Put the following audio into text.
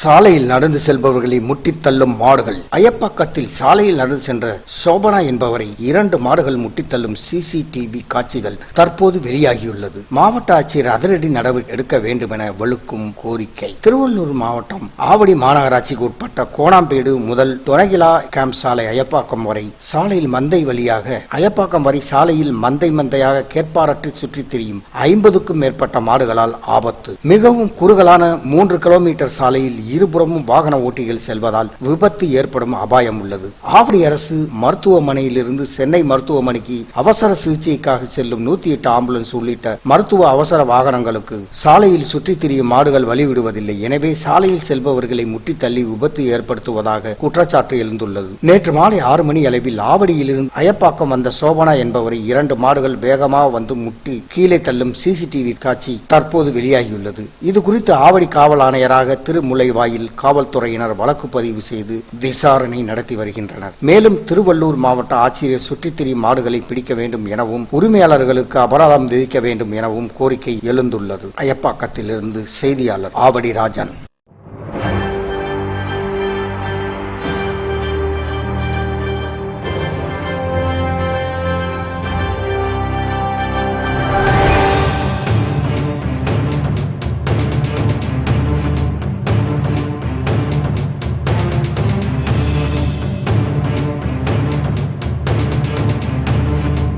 சாலையில் நடந்து செல்பவர்களை முட்டித் தள்ளும் மாடுகள். அயப்பாக்கத்தில் சாலையில் நடந்து சென்ற சோபனா என்பவரை இரண்டு மாடுகள் முட்டித் தள்ளும் சிசிடிவி காட்சிகள் தற்போது வெளியாகியுள்ளது. மாவட்ட ஆட்சியர் அதிரடி நடவடிக்கை எடுக்க வேண்டும் என வலுக்கும் கோரிக்கை. திருவள்ளூர் மாவட்டம் ஆவடி மாநகராட்சிக்கு உட்பட்ட கோணாம்பேடு முதல் துணகிலா கேம்ப் சாலை அயப்பாக்கம் வரை சாலையில் மந்தை வழியாக அயப்பாக்கம் வரை சாலையில் மந்தை மந்தையாக கேட்பாரற்று சுற்றித் திரியும் ஐம்பதுக்கும் மேற்பட்ட மாடுகளால் ஆபத்து. மிகவும் குறுகலான மூன்று கிலோமீட்டர் சாலையில் இருபுறமும் வாகன ஓட்டிகள் செல்வதால் விபத்து ஏற்படும் அபாயம் உள்ளது. ஆவடி அரசு மருத்துவமனையிலிருந்து சென்னை மருத்துவமனைக்கு அவசர சிகிச்சைக்காக செல்லும் நூத்தி எட்டு ஆம்புலன்ஸ் உள்ளிட்ட மருத்துவ அவசர வாகனங்களுக்கு சாலையில் சுற்றித் திரியும் மாடுகள் வழிவிடுவதில்லை. எனவே சாலையில் செல்பவர்களை முட்டி தள்ளி விபத்து ஏற்படுத்துவதாக குற்றச்சாட்டு எழுந்துள்ளது. நேற்று மாலை ஆறு மணி அளவில் ஆவடியிலிருந்து அயப்பாக்கம் வந்த சோபனா என்பவரை இரண்டு மாடுகள் வேகமாக வந்து முட்டி கீழே தள்ளும் சிசிடிவி காட்சி தற்போது வெளியாகியுள்ளது. இது குறித்து ஆவடி காவல் ஆணையராக வாயில் காவல்துறையினர் வழக்கு பதிவு செய்து விசாரணை நடத்தி வருகின்றனர். மேலும் திருவள்ளூர் மாவட்ட ஆட்சியர் சுற்றித்திரி மாடுகளை பிடிக்க வேண்டும் எனவும் உரிமையாளர்களுக்கு அபராதம் விதிக்க வேண்டும் எனவும் கோரிக்கை எழுந்துள்ளது. அயப்பாக்கத்திலிருந்து செய்தியாளர் ஆவடி ராஜன்.